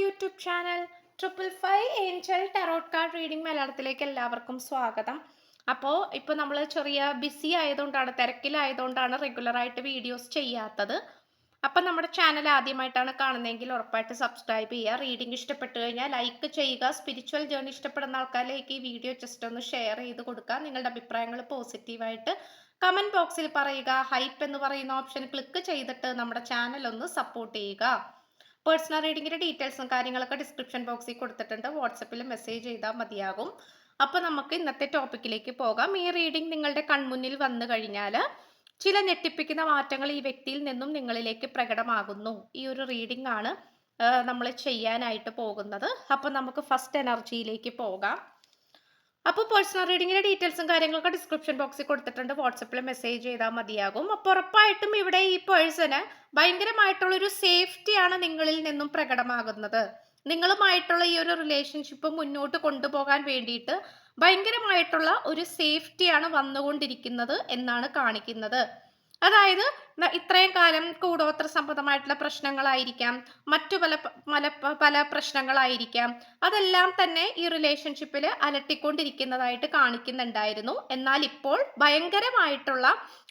YouTube channel triple five angel tarot card reading മലയാളത്തിലേക്ക് എല്ലാവർക്കും സ്വാഗതം. അപ്പോൾ ഇപ്പോൾ നമ്മൾ ചെറിയ ബിസി ആയതുകൊണ്ടാണ് തിരക്കിലായതുകൊണ്ടാണ് റെഗുലറായിട്ട് വീഡിയോസ് ചെയ്യാത്തത്. അപ്പം നമ്മുടെ ചാനൽ ആദ്യമായിട്ടാണ് കാണുന്നതെങ്കിൽ ഉറപ്പായിട്ട് സബ്സ്ക്രൈബ് ചെയ്യുക റീഡിംഗ് ഇഷ്ടപ്പെട്ടു കഴിഞ്ഞാൽ ലൈക്ക് ചെയ്യുക സ്പിരിച്വൽ ജേർണി ഇഷ്ടപ്പെടുന്ന ആൾക്കാരിലേക്ക് ഈ വീഡിയോ ജസ്റ്റ് ഒന്ന് ഷെയർ ചെയ്ത് കൊടുക്കുക. നിങ്ങളുടെ അഭിപ്രായങ്ങൾ പോസിറ്റീവായിട്ട് കമന്റ് ബോക്സിൽ പറയുക ഹൈപ്പ് എന്ന് പറയുന്ന ഓപ്ഷൻ ക്ലിക്ക് ചെയ്തിട്ട് നമ്മുടെ ചാനൽ ഒന്ന് സപ്പോർട്ട് ചെയ്യുക. പേഴ്സണൽ റീഡിങ്ങിന്റെ ഡീറ്റെയിൽസും കാര്യങ്ങളൊക്കെ ഡിസ്ക്രിപ്ഷൻ ബോക്സിൽ കൊടുത്തിട്ടുണ്ട്. വാട്സപ്പിൽ മെസ്സേജ് ചെയ്താൽ മതിയാകും. അപ്പോൾ നമുക്ക് ഇന്നത്തെ ടോപ്പിക്കിലേക്ക് പോകാം. ഈ റീഡിംഗ് നിങ്ങളുടെ കൺമുന്നിൽ വന്നു കഴിഞ്ഞാൽ ചില ഞെട്ടിപ്പിക്കുന്ന മാറ്റങ്ങൾ ഈ വ്യക്തിയിൽ നിന്നും നിങ്ങളിലേക്ക് പ്രകടമാകുന്നു. ഈ ഒരു റീഡിംഗ് ആണ് നമ്മൾ ചെയ്യാനായിട്ട് പോകുന്നത്. അപ്പോൾ നമുക്ക് ഫസ്റ്റ് എനർജിയിലേക്ക് പോകാം. അപ്പോൾ പേഴ്സണൽ റീഡിങ്ങിന്റെ ഡീറ്റെയിൽസും കാര്യങ്ങളൊക്കെ ഡിസ്ക്രിപ്ഷൻ ബോക്സിൽ കൊടുത്തിട്ടുണ്ട്. വാട്സപ്പിൽ മെസ്സേജ് ചെയ്താൽ മതിയാകും. അപ്പോൾ ഉറപ്പായിട്ടും ഇവിടെ ഈ പേഴ്സണ് ഭയങ്കരമായിട്ടുള്ളൊരു സേഫ്റ്റിയാണ് നിങ്ങളിൽ നിന്നും പ്രകടമാകുന്നത്. നിങ്ങളുമായിട്ടുള്ള ഈ ഒരു റിലേഷൻഷിപ്പ് മുന്നോട്ട് കൊണ്ടുപോകാൻ വേണ്ടിയിട്ട് ഭയങ്കരമായിട്ടുള്ള ഒരു സേഫ്റ്റിയാണ് വന്നുകൊണ്ടിരിക്കുന്നത് എന്നാണ് കാണിക്കുന്നത്. അതായത് ഇത്രയും കാലം കൂടോത്ര സംബന്ധമായിട്ടുള്ള പ്രശ്നങ്ങളായിരിക്കാം മറ്റു പല പല പല പ്രശ്നങ്ങളായിരിക്കാം. അതെല്ലാം തന്നെ ഈ റിലേഷൻഷിപ്പിൽ അലട്ടിക്കൊണ്ടിരിക്കുന്നതായിട്ട് കാണിക്കുന്നുണ്ടായിരുന്നു. എന്നാൽ ഇപ്പോൾ ഭയങ്കരമായിട്ടുള്ള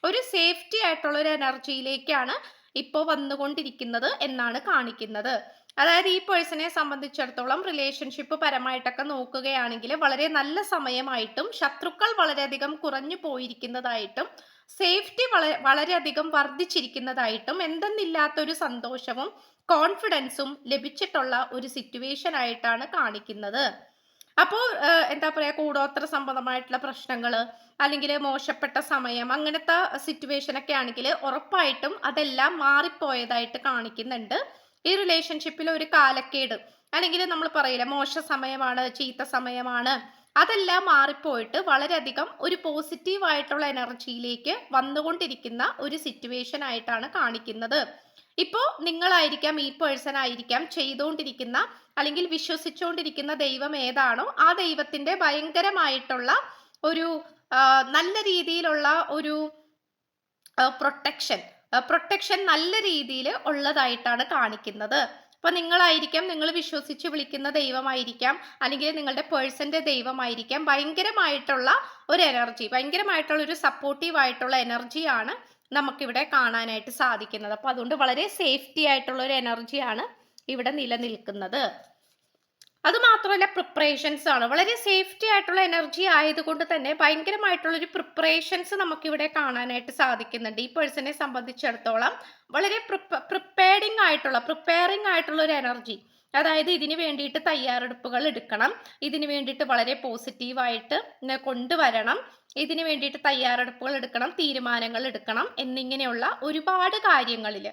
ഒരു സേഫ്റ്റി ആയിട്ടുള്ള ഒരു എനർജിയിലേക്കാണ് ഇപ്പോൾ വന്നുകൊണ്ടിരിക്കുന്നത് എന്നാണ് കാണിക്കുന്നത്. അതായത് ഈ പേഴ്സണെ സംബന്ധിച്ചിടത്തോളം റിലേഷൻഷിപ്പ് പരമായിട്ടൊക്കെ നോക്കുകയാണെങ്കിൽ വളരെ നല്ല സമയമായിട്ടും ശത്രുക്കൾ വളരെയധികം കുറഞ്ഞു പോയിരിക്കുന്നതായിട്ടും സേഫ്റ്റി വളരെ വളരെയധികം വർദ്ധിച്ചിരിക്കുന്നതായിട്ടും എന്തെന്നില്ലാത്തൊരു സന്തോഷവും കോൺഫിഡൻസും ലഭിച്ചിട്ടുള്ള ഒരു സിറ്റുവേഷൻ ആയിട്ടാണ് കാണിക്കുന്നത് അപ്പോൾ എന്താ പറയുക കൂടോത്ര സംബന്ധമായിട്ടുള്ള പ്രശ്നങ്ങൾ അല്ലെങ്കിൽ മോശപ്പെട്ട സമയം അങ്ങനത്തെ സിറ്റുവേഷൻ ഒക്കെ ആണെങ്കിൽ ഉറപ്പായിട്ടും അതെല്ലാം മാറിപ്പോയതായിട്ട് കാണിക്കുന്നുണ്ട്. ഈ റിലേഷൻഷിപ്പിൽ ഒരു കാലക്കേട് അല്ലെങ്കിൽ നമ്മൾ പറയില്ല മോശ സമയമാണ് ചീത്ത സമയമാണ് അതെല്ലാം മാറിപ്പോയിട്ട് വളരെയധികം ഒരു പോസിറ്റീവ് ആയിട്ടുള്ള എനർജിയിലേക്ക് വന്നുകൊണ്ടിരിക്കുന്ന ഒരു സിറ്റുവേഷൻ ആയിട്ടാണ് കാണിക്കുന്നത്. ഇപ്പോൾ നിങ്ങളായിരിക്കാം ഈ പേഴ്സൺ ആയിരിക്കാം ചെയ്തുകൊണ്ടിരിക്കുന്ന അല്ലെങ്കിൽ വിശ്വസിച്ചുകൊണ്ടിരിക്കുന്ന ദൈവം ഏതാണോ ആ ദൈവത്തിന്റെ ഭയങ്കരമായിട്ടുള്ള ഒരു നല്ല രീതിയിലുള്ള ഒരു പ്രൊട്ടക്ഷൻ പ്രൊട്ടക്ഷൻ നല്ല രീതിയിൽ ഉള്ളതായിട്ടാണ് കാണിക്കുന്നത്. അപ്പൊ നിങ്ങളായിരിക്കാം നിങ്ങൾ വിശ്വസിച്ച് വിളിക്കുന്ന ദൈവമായിരിക്കാം അല്ലെങ്കിൽ നിങ്ങളുടെ പേഴ്സന്റെ ദൈവമായിരിക്കാം. ഭയങ്കരമായിട്ടുള്ള ഒരു എനർജി ഭയങ്കരമായിട്ടുള്ള ഒരു സപ്പോർട്ടീവ് ആയിട്ടുള്ള എനർജിയാണ് നമുക്കിവിടെ കാണാനായിട്ട് സാധിക്കുന്നത്. അപ്പോൾ അതുകൊണ്ട് വളരെ സേഫ്റ്റി ആയിട്ടുള്ള ഒരു എനർജിയാണ് ഇവിടെ നിലനിൽക്കുന്നത്. അത് മാത്രമല്ല പ്രിപ്പറേഷൻസ് ആണ്. വളരെ സേഫ്റ്റി ആയിട്ടുള്ള എനർജി ആയതുകൊണ്ട് തന്നെ ഭയങ്കരമായിട്ടുള്ള ഒരു പ്രിപ്പറേഷൻസ് നമുക്കിവിടെ കാണാനായിട്ട് സാധിക്കുന്നുണ്ട്. ഈ പേഴ്സണെ സംബന്ധിച്ചിടത്തോളം വളരെ പ്രിപ്പയർഡിങ് ആയിട്ടുള്ള പ്രിപ്പയറിംഗ് ആയിട്ടുള്ള ഒരു എനർജി അതായത് ഇതിന് വേണ്ടിയിട്ട് തയ്യാറെടുപ്പുകൾ എടുക്കണം. ഇതിന് വേണ്ടിയിട്ട് വളരെ പോസിറ്റീവായിട്ട് കൊണ്ടുവരണം. ഇതിന് വേണ്ടിയിട്ട് തയ്യാറെടുപ്പുകൾ എടുക്കണം തീരുമാനങ്ങൾ എടുക്കണം എന്നിങ്ങനെയുള്ള ഒരുപാട് കാര്യങ്ങളിൽ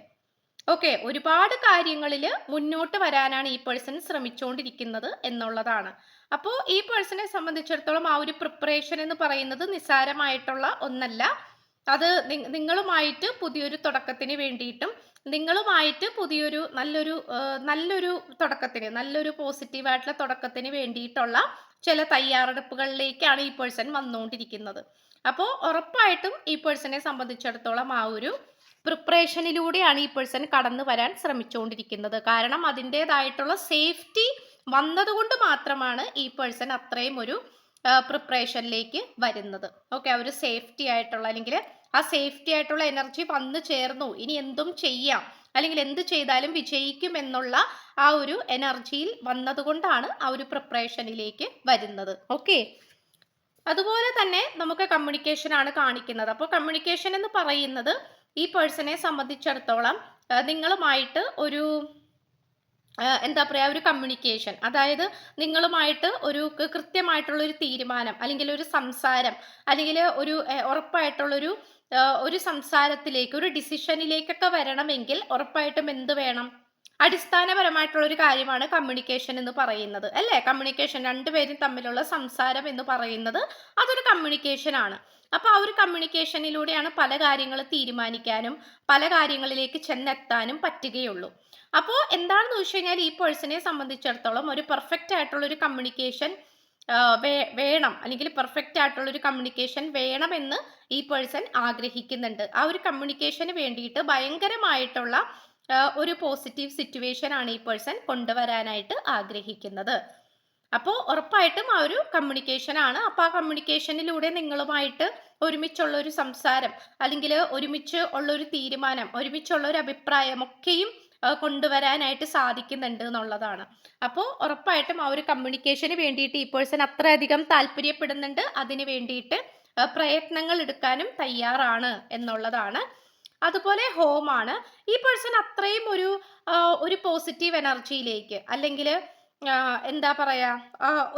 ഓക്കെ ഒരുപാട് കാര്യങ്ങളിൽ മുന്നോട്ട് വരാനാണ് ഈ പേഴ്സൺ ശ്രമിച്ചുകൊണ്ടിരിക്കുന്നത് എന്നുള്ളതാണ്. അപ്പോൾ ഈ പേഴ്സണെ സംബന്ധിച്ചിടത്തോളം ആ ഒരു പ്രിപ്പറേഷൻ എന്ന് പറയുന്നത് നിസ്സാരമായിട്ടുള്ള ഒന്നല്ല. അത് നിങ്ങളുമായിട്ട് പുതിയൊരു തുടക്കത്തിന് വേണ്ടിയിട്ടും നിങ്ങളുമായിട്ട് പുതിയൊരു നല്ലൊരു നല്ലൊരു തുടക്കത്തിന് നല്ലൊരു പോസിറ്റീവായിട്ടുള്ള തുടക്കത്തിന് വേണ്ടിയിട്ടുള്ള ചില തയ്യാറെടുപ്പുകളിലേക്കാണ് ഈ പേഴ്സൺ വന്നുകൊണ്ടിരിക്കുന്നത് അപ്പോൾ ഉറപ്പായിട്ടും ഈ പേഴ്സണെ സംബന്ധിച്ചിടത്തോളം ആ ഒരു പ്രിപ്പറേഷനിലൂടെയാണ് ഈ പേഴ്സൺ കടന്നു വരാൻ ശ്രമിച്ചുകൊണ്ടിരിക്കുന്നത്. കാരണം അതിന്റെതായിട്ടുള്ള സേഫ്റ്റി വന്നതുകൊണ്ട് മാത്രമാണ് ഈ പേഴ്സൺ അത്രയും ഒരു പ്രിപ്പറേഷനിലേക്ക് വരുന്നത്. ഓക്കെ ആ ഒരു സേഫ്റ്റി ആയിട്ടുള്ള അല്ലെങ്കിൽ ആ സേഫ്റ്റി ആയിട്ടുള്ള എനർജി വന്നു ചേർന്നു. ഇനി എന്തും ചെയ്യാം. അല്ലെങ്കിൽ എന്ത് ചെയ്താലും വിജയിക്കും എന്നുള്ള ആ ഒരു എനർജിയിൽ വന്നതുകൊണ്ടാണ് ആ ഒരു പ്രിപ്പറേഷനിലേക്ക് വരുന്നത്. ഓക്കെ അതുപോലെ തന്നെ നമുക്ക് കമ്മ്യൂണിക്കേഷൻ ആണ് കാണിക്കുന്നത്. അപ്പോൾ കമ്മ്യൂണിക്കേഷൻ എന്ന് പറയുന്നത് ഈ പേഴ്സണെ സംബന്ധിച്ചിടത്തോളം നിങ്ങളുമായിട്ട് ഒരു എന്താ പറയുക ഒരു കമ്മ്യൂണിക്കേഷൻ അതായത് നിങ്ങളുമായിട്ട് ഒരു കൃത്യമായിട്ടുള്ള ഒരു തീരുമാനം അല്ലെങ്കിൽ ഒരു സംസാരം അല്ലെങ്കിൽ ഒരു ഉറപ്പായിട്ടുള്ളൊരു ഒരു സംസാരത്തിലേക്ക് ഒരു ഡിസിഷനിലേക്കൊക്കെ വരണമെങ്കിൽ ഉറപ്പായിട്ടും എന്ത് വേണം? അടിസ്ഥാനപരമായിട്ടുള്ള ഒരു കാര്യമാണ് കമ്മ്യൂണിക്കേഷൻ എന്ന് പറയുന്നത്. അല്ലേ? കമ്മ്യൂണിക്കേഷൻ രണ്ടുപേരും തമ്മിലുള്ള സംസാരം എന്ന് പറയുന്നത് അതൊരു കമ്മ്യൂണിക്കേഷൻ ആണ്. അപ്പോൾ ആ ഒരു കമ്മ്യൂണിക്കേഷനിലൂടെയാണ് പല കാര്യങ്ങൾ തീരുമാനിക്കാനും പല കാര്യങ്ങളിലേക്ക് ചെന്നെത്താനും പറ്റുകയുള്ളൂ. അപ്പോൾ എന്താണെന്ന് വെച്ച് കഴിഞ്ഞാൽ ഈ പേഴ്സണെ സംബന്ധിച്ചിടത്തോളം ഒരു പെർഫെക്റ്റ് ആയിട്ടുള്ള ഒരു കമ്മ്യൂണിക്കേഷൻ വേണം. അല്ലെങ്കിൽ പെർഫെക്റ്റ് ആയിട്ടുള്ള ഒരു കമ്മ്യൂണിക്കേഷൻ വേണമെന്ന് ഈ പേഴ്സൺ ആഗ്രഹിക്കുന്നുണ്ട്. ആ ഒരു കമ്മ്യൂണിക്കേഷന് വേണ്ടിയിട്ട് ഭയങ്കരമായിട്ടുള്ള ഒരു പോസിറ്റീവ് സിറ്റുവേഷൻ ആണ് ഈ പേഴ്സൺ കൊണ്ടുവരാനായിട്ട് ആഗ്രഹിക്കുന്നത്. അപ്പോൾ ഉറപ്പായിട്ടും ആ ഒരു കമ്മ്യൂണിക്കേഷൻ ആണ്. അപ്പോൾ ആ കമ്മ്യൂണിക്കേഷനിലൂടെ നിങ്ങളുമായിട്ട് ഒരുമിച്ചുള്ള ഒരു സംസാരം അല്ലെങ്കിൽ ഒരുമിച്ച് ഉള്ള ഒരു തീരുമാനം ഒരുമിച്ചുള്ള ഒരു അഭിപ്രായം ഒക്കെയും കൊണ്ടുവരാനായിട്ട് സാധിക്കുന്നുണ്ട് എന്നുള്ളതാണ്. അപ്പോൾ ഉറപ്പായിട്ടും ആ ഒരു കമ്മ്യൂണിക്കേഷന് വേണ്ടിയിട്ട് ഈ പേഴ്സൺ അത്രയധികം താല്പര്യപ്പെടുന്നുണ്ട്. അതിന് വേണ്ടിയിട്ട് പ്രയത്നങ്ങൾ എടുക്കാനും തയ്യാറാണ് എന്നുള്ളതാണ്. അതുപോലെ ഹോമാണ് ഈ പേഴ്സൺ അത്രയും ഒരു ഒരു പോസിറ്റീവ് എനർജിയിലേക്ക് അല്ലെങ്കിൽ എന്താ പറയാ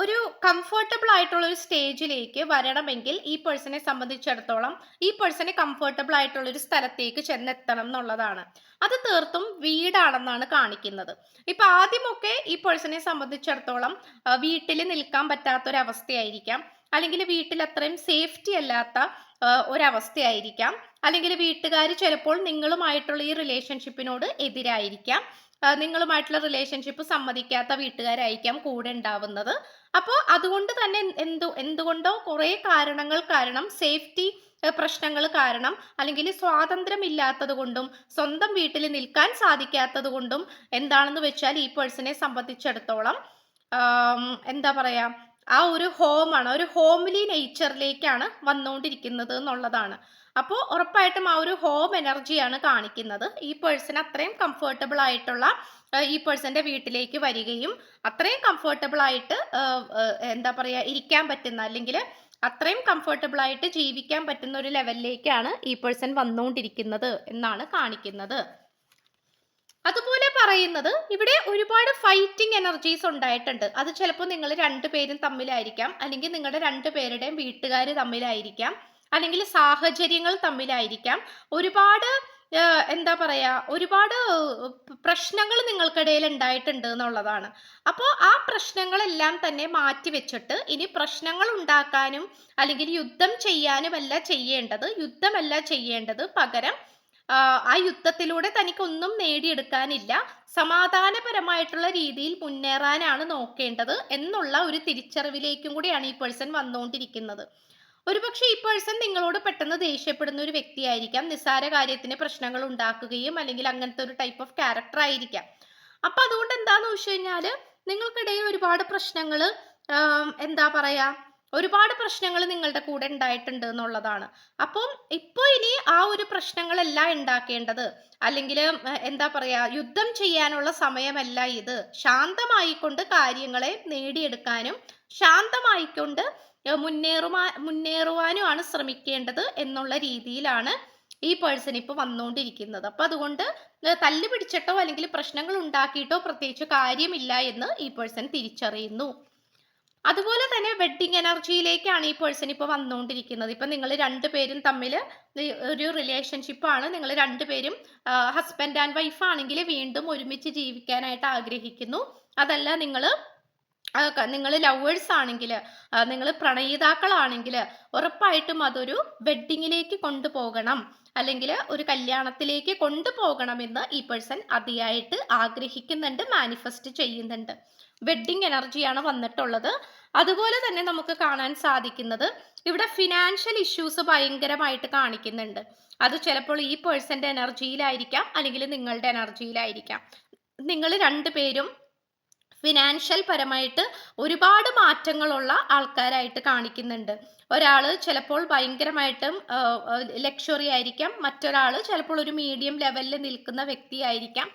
ഒരു കംഫർട്ടബിൾ ആയിട്ടുള്ള ഒരു സ്റ്റേജിലേക്ക് വരണമെങ്കിൽ ഈ പേഴ്സണെ സംബന്ധിച്ചിടത്തോളം ഈ പേഴ്സണെ കംഫർട്ടബിൾ ആയിട്ടുള്ള ഒരു സ്ഥലത്തേക്ക് ചെന്നെത്തണം എന്നുള്ളതാണ്. അത് തീർത്തും വീടാണെന്നാണ് കാണിക്കുന്നത്. ഇപ്പൊ ആദ്യമൊക്കെ ഈ പേഴ്സണെ സംബന്ധിച്ചിടത്തോളം വീട്ടിൽ നിൽക്കാൻ പറ്റാത്തൊരവസ്ഥയായിരിക്കാം. അല്ലെങ്കിൽ വീട്ടിൽ അത്രയും സേഫ്റ്റി അല്ലാത്ത ഒരവസ്ഥയായിരിക്കാം. അല്ലെങ്കിൽ വീട്ടുകാർ ചിലപ്പോൾ നിങ്ങളുമായിട്ടുള്ള ഈ റിലേഷൻഷിപ്പിനോട് എതിരായിരിക്കാം. നിങ്ങളുമായിട്ടുള്ള റിലേഷൻഷിപ്പ് സമ്മതിക്കാത്ത വീട്ടുകാരായിരിക്കാം കൂടെ ഉണ്ടാവുന്നത്. അപ്പോൾ അതുകൊണ്ട് തന്നെ എന്തു എന്തുകൊണ്ടോ കുറേ കാരണങ്ങൾ കാരണം സേഫ്റ്റി പ്രശ്നങ്ങൾ കാരണം അല്ലെങ്കിൽ സ്വാതന്ത്ര്യമില്ലാത്തത് കൊണ്ടും സ്വന്തം വീട്ടിൽ നിൽക്കാൻ സാധിക്കാത്തത് കൊണ്ടും എന്താണെന്ന് വെച്ചാൽ ഈ പേഴ്സണെ സംബന്ധിച്ചിടത്തോളം എന്താ പറയാ ആ ഒരു ഹോമാണ് ഒരു ഹോംലി നേച്ചറിലേക്കാണ് വന്നുകൊണ്ടിരിക്കുന്നത് എന്നുള്ളതാണ്. അപ്പോൾ ഉറപ്പായിട്ടും ആ ഒരു ഹോം എനർജിയാണ് കാണിക്കുന്നത്. ഈ പേഴ്സൺ അത്രയും കംഫർട്ടബിൾ ആയിട്ടുള്ള ഈ പേഴ്സന്റെ വീട്ടിലേക്ക് വരികയും അത്രയും കംഫർട്ടബിൾ ആയിട്ട് എന്താ പറയുക ഇരിക്കാൻ പറ്റുന്ന അല്ലെങ്കിൽ അത്രയും കംഫർട്ടബിൾ ആയിട്ട് ജീവിക്കാൻ പറ്റുന്ന ഒരു ലെവലിലേക്കാണ് ഈ പേഴ്സൺ വന്നുകൊണ്ടിരിക്കുന്നത് എന്നാണ് കാണിക്കുന്നത്. അതുപോലെ പറയുന്നത് ഇവിടെ ഒരുപാട് ഫൈറ്റിംഗ് എനർജീസ് ഉണ്ടായിട്ടുണ്ട്. അത് ചിലപ്പോൾ നിങ്ങൾ രണ്ടുപേരും തമ്മിലായിരിക്കാം. അല്ലെങ്കിൽ നിങ്ങളുടെ രണ്ടുപേരുടെയും വീട്ടുകാർ തമ്മിലായിരിക്കാം. അല്ലെങ്കിൽ സാഹചര്യങ്ങൾ തമ്മിലായിരിക്കാം. ഒരുപാട് എന്താ പറയാ ഒരുപാട് പ്രശ്നങ്ങൾ നിങ്ങൾക്കിടയിൽ ഉണ്ടായിട്ടുണ്ട് എന്നുള്ളതാണ്. അപ്പോൾ ആ പ്രശ്നങ്ങളെല്ലാം തന്നെ മാറ്റി വെച്ചിട്ട് ഇനി പ്രശ്നങ്ങൾ ഉണ്ടാക്കാനും അല്ലെങ്കിൽ യുദ്ധം ചെയ്യാനുമല്ല ചെയ്യേണ്ടത് യുദ്ധമല്ല ചെയ്യേണ്ടത് പകരം ആ, യുദ്ധത്തിലൂടെ തനിക്കൊന്നും നേടിയെടുക്കാനില്ല. സമാധാനപരമായിട്ടുള്ള രീതിയിൽ മുന്നേറാനാണ് നോക്കേണ്ടത് എന്നുള്ള ഒരു തിരിച്ചറിവിലേക്കും കൂടിയാണ് ഈ പേഴ്സൺ വന്നുകൊണ്ടിരിക്കുന്നത്. ഒരുപക്ഷെ ഈ പേഴ്സൺ നിങ്ങളോട് പെട്ടെന്ന് ദേഷ്യപ്പെടുന്ന ഒരു വ്യക്തിയായിരിക്കാം നിസ്സാര കാര്യത്തിന് പ്രശ്നങ്ങൾ ഉണ്ടാക്കുകയും അല്ലെങ്കിൽ അങ്ങനത്തെ ഒരു ടൈപ്പ് ഓഫ് ക്യാരക്ടർ ആയിരിക്കാം. അപ്പൊ അതുകൊണ്ട് എന്താന്ന് വെച്ച് കഴിഞ്ഞാൽ നിങ്ങൾക്കിടയിൽ ഒരുപാട് പ്രശ്നങ്ങൾ എന്താ പറയാ ഒരുപാട് പ്രശ്നങ്ങൾ നിങ്ങളുടെ കൂടെ ഉണ്ടായിട്ടുണ്ട് എന്നുള്ളതാണ്. അപ്പം ഇപ്പോൾ ഇനി ആ ഒരു പ്രശ്നങ്ങളല്ല ഉണ്ടാക്കേണ്ടത്. അല്ലെങ്കിൽ എന്താ പറയാ യുദ്ധം ചെയ്യാനുള്ള സമയമല്ല ഇത്. ശാന്തമായിക്കൊണ്ട് കാര്യങ്ങളെ നേടിയെടുക്കാനും ശാന്തമായിക്കൊണ്ട് കൊണ്ട് മുന്നേറുമാ മുന്നേറുവാനുമാണ് ശ്രമിക്കേണ്ടത് എന്നുള്ള രീതിയിലാണ് ഈ പേഴ്സൺ ഇപ്പോൾ വന്നുകൊണ്ടിരിക്കുന്നത് അപ്പം അതുകൊണ്ട് തല്ല് പിടിച്ചിട്ടോ അല്ലെങ്കിൽ പ്രശ്നങ്ങൾ ഉണ്ടാക്കിയിട്ടോ പ്രത്യേകിച്ച് കാര്യമില്ല എന്ന് ഈ പേഴ്സൺ തിരിച്ചറിയുന്നു. അതുപോലെ തന്നെ വെഡ്ഡിങ് എനർജിയിലേക്കാണ് ഈ പേഴ്സൺ ഇപ്പോൾ വന്നുകൊണ്ടിരിക്കുന്നത് ഇപ്പം നിങ്ങൾ രണ്ടുപേരും തമ്മിൽ ഒരു റിലേഷൻഷിപ്പാണ് നിങ്ങൾ രണ്ടുപേരും ഹസ്ബൻഡ് ആൻഡ് വൈഫ് ആണെങ്കിൽ വീണ്ടും ഒരുമിച്ച് ജീവിക്കാനായിട്ട് ആഗ്രഹിക്കുന്നു. അതല്ല നിങ്ങൾ നിങ്ങൾ ലവേഴ്സ് ആണെങ്കിൽ നിങ്ങൾ പ്രണയിതാക്കളാണെങ്കിൽ ഉറപ്പായിട്ടും അതൊരു വെഡ്ഡിങ്ങിലേക്ക് കൊണ്ടുപോകണം. അല്ലെങ്കിൽ ഒരു കല്യാണത്തിലേക്ക് കൊണ്ടുപോകണമെന്ന് ഈ പേഴ്സൺ അതിയായിട്ട് ആഗ്രഹിക്കുന്നുണ്ട് മാനിഫെസ്റ്റ് ചെയ്യുന്നുണ്ട്. വെഡ്ഡിങ് എനർജിയാണ് വന്നിട്ടുള്ളത്. അതുപോലെ തന്നെ നമുക്ക് കാണാൻ സാധിക്കുന്നത് ഇവിടെ ഫിനാൻഷ്യൽ ഇഷ്യൂസ് ഭയങ്കരമായിട്ട് കാണിക്കുന്നുണ്ട്. അത് ചിലപ്പോൾ ഈ പേഴ്സന്റെ എനർജിയിലായിരിക്കാം അല്ലെങ്കിൽ നിങ്ങളുടെ എനർജിയിലായിരിക്കാം നിങ്ങൾ രണ്ടുപേരും ഫിനാൻഷ്യൽ പരമായിട്ട് ഒരുപാട് മാറ്റങ്ങളുള്ള ആൾക്കാരായിട്ട് കാണിക്കുന്നുണ്ട്. ഒരാൾ ചിലപ്പോൾ ഭയങ്കരമായിട്ടും ലക്ഷറി ആയിരിക്കാം. മറ്റൊരാൾ ചിലപ്പോൾ ഒരു മീഡിയം ലെവലിൽ നിൽക്കുന്ന വ്യക്തിയായിരിക്കാം.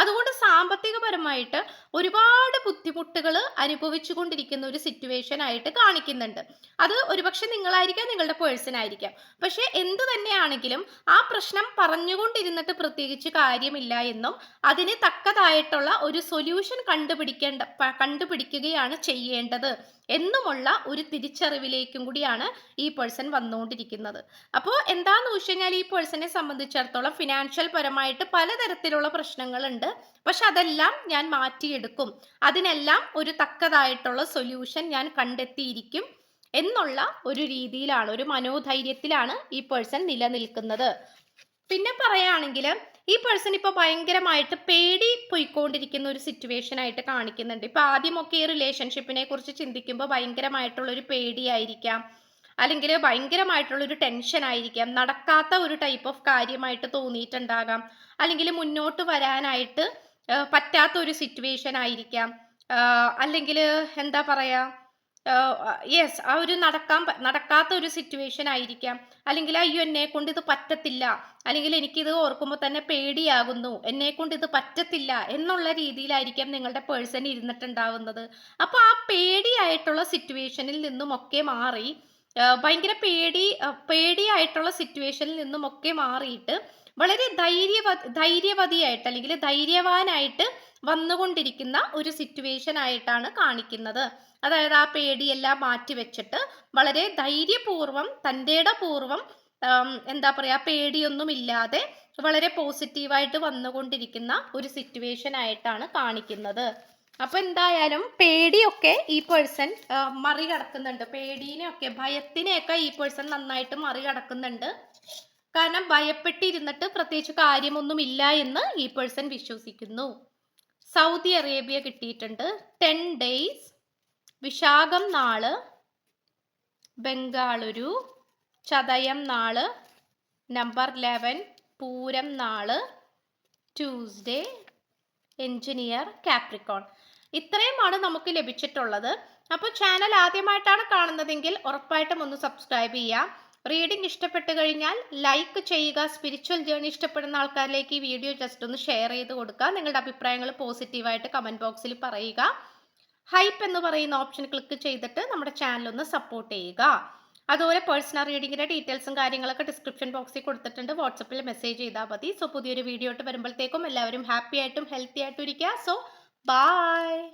അതുകൊണ്ട് സാമ്പത്തികപരമായിട്ട് ഒരുപാട് ബുദ്ധിമുട്ടുകൾ അനുഭവിച്ചു കൊണ്ടിരിക്കുന്ന ഒരു സിറ്റുവേഷൻ ആയിട്ട് കാണിക്കുന്നുണ്ട്. അത് ഒരുപക്ഷെ നിങ്ങളായിരിക്കാം നിങ്ങളുടെ പേഴ്സൺ ആയിരിക്കാം. പക്ഷെ എന്തു തന്നെയാണെങ്കിലും ആ പ്രശ്നം പറഞ്ഞുകൊണ്ടിരുന്നിട്ട് പ്രത്യേകിച്ച് കാര്യമില്ല എന്നും അതിന് തക്കതായിട്ടുള്ള ഒരു സൊല്യൂഷൻ കണ്ടുപിടിക്കേണ്ട കണ്ടുപിടിക്കുകയാണ് ചെയ്യേണ്ടത്. എന്നുമുള്ള ഒരു തിരിച്ചറിവിലേക്കും കൂടിയാണ് ഈ പേഴ്സൺ വന്നുകൊണ്ടിരിക്കുന്നത്. അപ്പോൾ എന്താന്ന് വെച്ച് കഴിഞ്ഞാൽ ഈ പേഴ്സണെ സംബന്ധിച്ചിടത്തോളം ഫിനാൻഷ്യൽ പരമായിട്ട് പലതരത്തിലുള്ള പ്രശ്നങ്ങളുണ്ട്. പക്ഷെ അതെല്ലാം ഞാൻ മാറ്റിയെടുക്കും. അതിനെല്ലാം ഒരു തക്കതായിട്ടുള്ള സൊല്യൂഷൻ ഞാൻ കണ്ടെത്തിയിരിക്കും എന്നുള്ള ഒരു രീതിയിലാണ് ഒരു മനോധൈര്യത്തിലാണ് ഈ പേഴ്സൺ നിലനിൽക്കുന്നത്. പിന്നെ പറയുകയാണെങ്കിൽ ഈ പേഴ്സൺ ഇപ്പോൾ ഭയങ്കരമായിട്ട് പേടി പോയിക്കൊണ്ടിരിക്കുന്ന ഒരു സിറ്റുവേഷൻ ആയിട്ട് കാണിക്കുന്നുണ്ട്. ഇപ്പൊ ആദ്യമൊക്കെ ഈ റിലേഷൻഷിപ്പിനെ കുറിച്ച് ചിന്തിക്കുമ്പോൾ ഭയങ്കരമായിട്ടുള്ള ഒരു പേടിയായിരിക്കാം. അല്ലെങ്കിൽ ഭയങ്കരമായിട്ടുള്ള ഒരു ടെൻഷൻ ആയിരിക്കാം. നടക്കാത്ത ഒരു ടൈപ്പ് ഓഫ് കാര്യമായിട്ട് തോന്നിയിട്ടുണ്ടാകാം. അല്ലെങ്കിൽ മുന്നോട്ട് വരാനായിട്ട് പറ്റാത്ത ഒരു സിറ്റുവേഷൻ ആയിരിക്കാം. അല്ലെങ്കിൽ എന്താ പറയാ യെസ് ആ ഒരു നടക്കാൻ നടക്കാത്ത ഒരു സിറ്റുവേഷൻ ആയിരിക്കാം. അല്ലെങ്കിൽ അയ്യോ എന്നെ കൊണ്ട് ഇത് പറ്റത്തില്ല. അല്ലെങ്കിൽ എനിക്കിത് ഓർക്കുമ്പോൾ തന്നെ പേടിയാകുന്നു. എന്നെ കൊണ്ട് ഇത് പറ്റത്തില്ല. എന്നുള്ള രീതിയിലായിരിക്കാം നിങ്ങളുടെ പേഴ്സൺ ഇരുന്നിട്ടുണ്ടാവുന്നത്. അപ്പോൾ ആ പേടിയായിട്ടുള്ള സിറ്റുവേഷനിൽ നിന്നും ഒക്കെ മാറി ഭയങ്കര പേടി പേടിയായിട്ടുള്ള സിറ്റുവേഷനിൽ നിന്നുമൊക്കെ മാറിയിട്ട് വളരെ ധൈര്യവ ധൈര്യവതിയായിട്ട് അല്ലെങ്കിൽ ധൈര്യവാനായിട്ട് വന്നുകൊണ്ടിരിക്കുന്ന ഒരു സിറ്റുവേഷൻ ആയിട്ടാണ് കാണിക്കുന്നത്. അതായത് ആ പേടിയെല്ലാം മാറ്റി വെച്ചിട്ട് വളരെ ധൈര്യപൂർവം തന്റെയുടെ പൂർവം ആം, എന്താ പറയുക പേടിയൊന്നുമില്ലാതെ വളരെ പോസിറ്റീവായിട്ട് വന്നുകൊണ്ടിരിക്കുന്ന ഒരു സിറ്റുവേഷൻ ആയിട്ടാണ് കാണിക്കുന്നത്. അപ്പൊ എന്തായാലും പേടിയൊക്കെ ഈ പേഴ്സൺ മറികടക്കുന്നുണ്ട്. പേടിനെയൊക്കെ ഭയത്തിനെയൊക്കെ ഈ പേഴ്സൺ നന്നായിട്ട് മറികടക്കുന്നുണ്ട്. കാരണം ഭയപ്പെട്ടിരുന്നിട്ട് പ്രത്യേകിച്ച് കാര്യമൊന്നും ഇല്ല എന്ന് ഈ പേഴ്സൺ വിശ്വസിക്കുന്നു. സൗദി അറേബ്യ കിട്ടിയിട്ടുണ്ട്. ടെൻ ഡേയ്സ് വിശാഖം നാൾ ബംഗാളൂരു ചതയം നാൾ നമ്പർ ലെവൻ പൂരം നാൾ ട്യൂസ്ഡേ എഞ്ചിനീയർ കാപ്രിക്കോൺ ഇത്രയുമാണ് നമുക്ക് ലഭിച്ചിട്ടുള്ളത്. അപ്പോൾ ചാനൽ ആദ്യമായിട്ടാണ് കാണുന്നതെങ്കിൽ ഉറപ്പായിട്ടും ഒന്ന് സബ്സ്ക്രൈബ് ചെയ്യാം. റീഡിംഗ് ഇഷ്ടപ്പെട്ടു കഴിഞ്ഞാൽ ലൈക്ക് ചെയ്യുക. സ്പിരിച്വൽ ജേർണി ഇഷ്ടപ്പെടുന്ന ആൾക്കാരിലേക്ക് ഈ വീഡിയോ ജസ്റ്റ് ഒന്ന് ഷെയർ ചെയ്ത് കൊടുക്കുക. നിങ്ങളുടെ അഭിപ്രായങ്ങൾ പോസിറ്റീവായിട്ട് കമന്റ് ബോക്സിൽ പറയുക. ഹൈപ്പ് എന്ന് പറയുന്ന ഓപ്ഷൻ ക്ലിക്ക് ചെയ്തിട്ട് നമ്മുടെ ചാനൽ ഒന്ന് സപ്പോർട്ട് ചെയ്യുക. അതുപോലെ പേഴ്സണൽ റീഡിങ്ങിന്റെ ഡീറ്റെയിൽസും കാര്യങ്ങളൊക്കെ ഡിസ്ക്രിപ്ഷൻ ബോക്സിൽ കൊടുത്തിട്ടുണ്ട്. വാട്സപ്പിൽ മെസ്സേജ് ചെയ്താൽ മതി. സോ പുതിയൊരു വീഡിയോ ആയിട്ട് വരുമ്പോഴത്തേക്കും എല്ലാവരും ഹാപ്പി ആയിട്ടും ഹെൽത്തി ആയിട്ടും ഇരിക്കുക. So Bye.